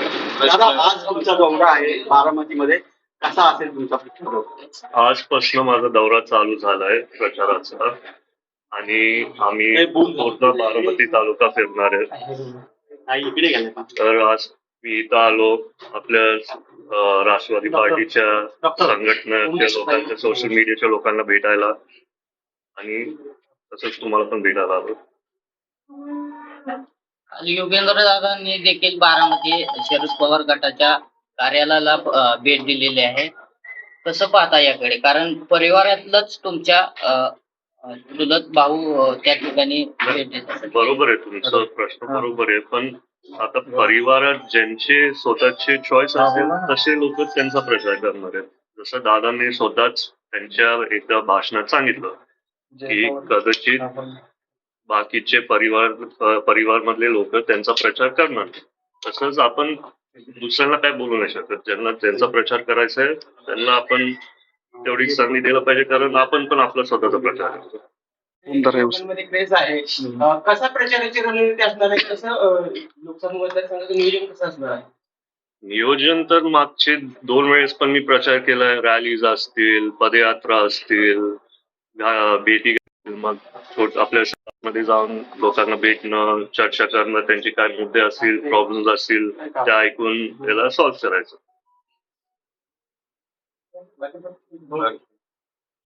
दादा आज तुमचा दौरा आहे बारामतीमध्ये. कसा असेल तुमचा प्रचार? आजपासून माझा दौरा चालू झालाय प्रचाराचा. आणि आम्ही पूर्ण बारामती तालुका फिरणार आहे? तर आज मी इथं आलो. आपल्या राष्ट्रवादी पार्टीच्या संघटनेच्या लोकांच्या सोशल मीडियाच्या लोकांना भेटायला. आणि तसंच तुम्हाला पण भेटायला आलो. योगेंद्र दादांनी देखील बारामती शरद पवार गटाच्या कार्यालयाला भेट दिलेली आहे. कसं पाहता याकडे? कारण परिवारातलंच तुमच्या चुलत भाऊ त्या ठिकाणी भेट देतात बरोबर आहे तुमचं प्रश्न बरोबर आहे. पण आता परिवारात ज्यांचे स्वतःचे चॉईस असेल तसे लोक त्यांचा प्रचार करणार आहेत. जसं दादांनी स्वतःच त्यांच्या एकदा भाषणात सांगितलं की कदाचित बाकीचे परिवार अ, परिवारमधले लोक त्यांचा प्रचार करणार. तसंच आपण दुसऱ्यांना काय बोलू नाही शकत. ज्यांना त्यांचा प्रचार करायचा आहे त्यांना आपण तेवढी संधी दिलं पाहिजे कारण आपण पण आपला स्वतःचा प्रचार करतो. कसा प्रचाराची रणनीती असणार आहे? कसं अं, लोकसभा मतदारसंघाचं नियोजन कसं असणार आहे? नियोजन तर मागचे दोन वेळेस पण मी प्रचार केलाय. रॅलीज असतील पदयात्रा असतील भेटी मग आपल्या शहरामध्ये जाऊन लोकांना भेटणं चर्चा करणं त्यांचे काय मुद्दे असतील प्रॉब्लेम्स असतील ते ऐकून त्याला सॉल्व्ह करायचं.